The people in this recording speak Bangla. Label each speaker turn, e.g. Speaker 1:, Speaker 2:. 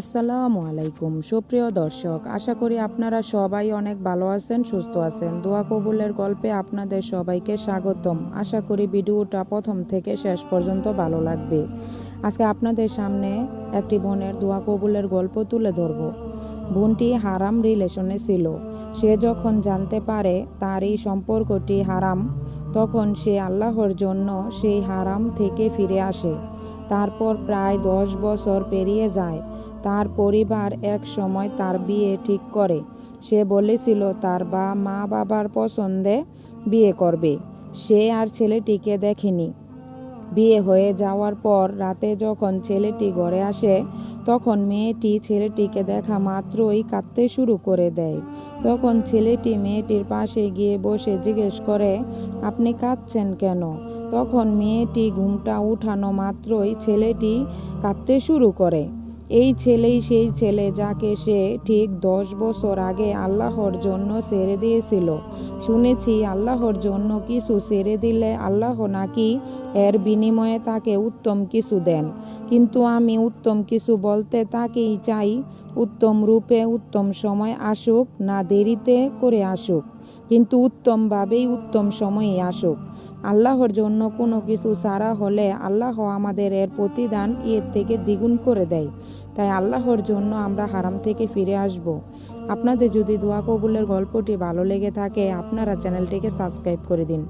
Speaker 1: আসসালামু আলাইকুম। সুপ্রিয় দর্শক, আশা করি আপনারা সবাই অনেক ভালো আছেন, সুস্থ আছেন। দোয়া কবুলের গল্পে আপনাদের সবাইকে স্বাগতম। আশা করি ভিডিওটা প্রথম থেকে শেষ পর্যন্ত ভালো লাগবে। আজকে আপনাদের সামনে একটি বোনের দোয়া কবুলের গল্প তুলে ধরব। বোনটি হারাম রিলেশনে ছিল। সে যখন জানতে পারে তার এই সম্পর্কটি হারাম, তখন সে আল্লাহর জন্য সেই হারাম থেকে ফিরে আসে। তারপর প্রায় দশ বছর পেরিয়ে যায়। তার পরিবার এক সময় তার বিয়ে ঠিক করে। সে বলেছিল, তার বা মা বাবার পছন্দে বিয়ে করবে। সে আর ছেলেটিকে দেখেনি। বিয়ে হয়ে যাওয়ার পর রাতে যখন ছেলেটি ঘরে আসে, তখন মেয়েটি ছেলেটিকে দেখা মাত্রই কাঁদতে শুরু করে দেয়। তখন ছেলেটি মেয়েটির পাশে গিয়ে বসে জিজ্ঞেস করে, আপনি কাঁদছেন কেন? তখন মেয়েটি ঘুমটা উঠানো মাত্রই ছেলেটি কাঁদতে শুরু করে। এই ছেলেই সেই ছেলে যাকে সে ঠিক দশ বছর আগে আল্লাহর জন্য ছেড়ে দিয়েছিল। শুনেছি আল্লাহর জন্য কিছু ছেড়ে দিলে আল্লাহ নাকি এর বিনিময়ে তাকে উত্তম কিছু দেন। কিন্তু আমি উত্তম কিছু বলতে তাকেই চাই, উত্তম রূপে উত্তম সময় আসুক, না দেরিতে করে আসুক। কিন্তু উত্তমভাবেই উত্তম সময়ে আসুক। আল্লাহর জন্য কোনো কিছু সারা হলে আল্লাহ আমাদের এর প্রতিদান এর থেকে দ্বিগুণ করে দেয়। তাই আল্লাহর জন্য আমরা হারাম থেকে ফিরে আসব। আপনাদের যদি দোয়া কবুলের গল্পটি ভালো লেগে থাকে, আপনারা চ্যানেলটিকে সাবস্ক্রাইব করে দিন।